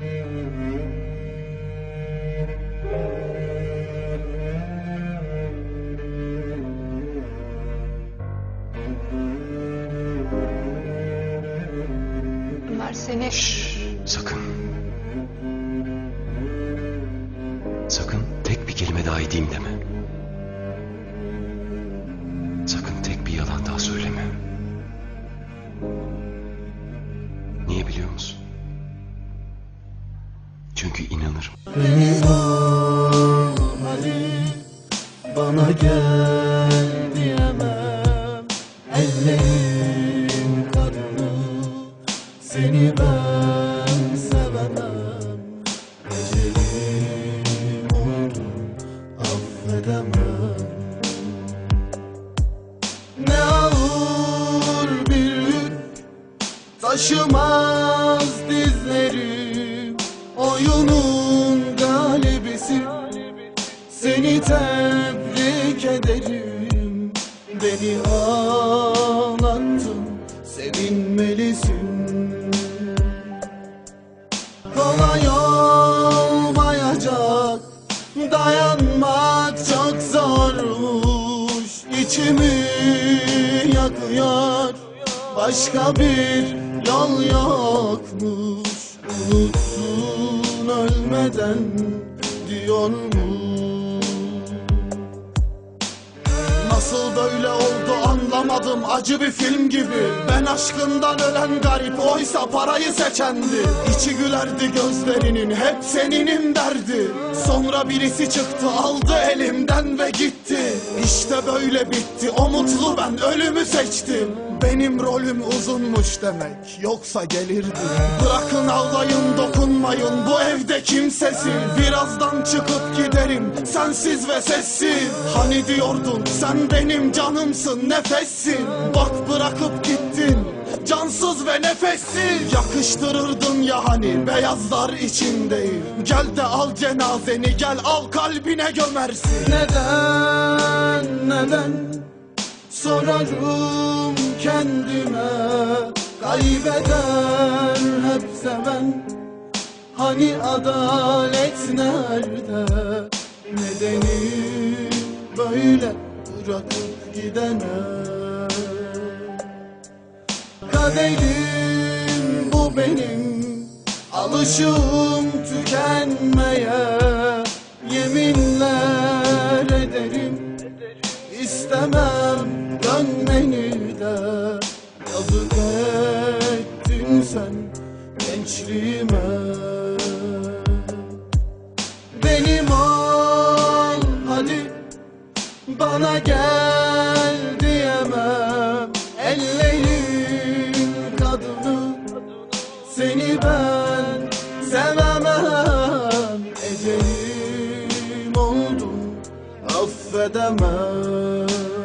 Ömer seni... Sakın. Sakın tek bir kelime daha edeyim deme. Çünkü inanırım. Beni al hadi bana gel diyemem Ellerim kadını seni ben sevemem Ecelim oldu affedemem Ne ağır bir yük Taşımaz dizlerim Oyunun galibisin Seni tebrik ederim. Beni ağlattın Sevinmelisin. Kolay olmayacak Dayanmak çok zormuş. İçimi yakıyor Başka bir yol yokmuş Unutsun ölmeden diyormuş Nasıl böyle oldu anlamadım. Acı bir film gibi. Ben aşkından ölen garip. Oysa parayı seçendi. İçi gülerdi gözlerinin. Hep seninim derdi. Sonra birisi çıktı aldı elimden ve gitti. İşte böyle bitti. O mutlu ben ölümü seçtim. Benim rolüm uzunmuş demek. Yoksa gelirdi. Bırakın ağlayın dokunmayın. Bu evde kimsesiz. Birazdan çıkıp giderim. Sensiz ve sessiz. Hani diyordun sen benim canımsın Nefessin. Bak bırakıp gittin Cansız ve nefessiz. Yakıştırırdın ya hani Beyazlar içindeyim Gel de al cenazeni Gel al kalbine gömersin. Neden Neden? Sorarım kendime. Kaybeder hep seven. Hani adalet nerede? Nedeni böyle bırakıp gidene. Kaderim bu benim Alışım tükenmeye. Yeminler ederim İstemem dönmeni de. Yazık ettin sen gençliğime affedemem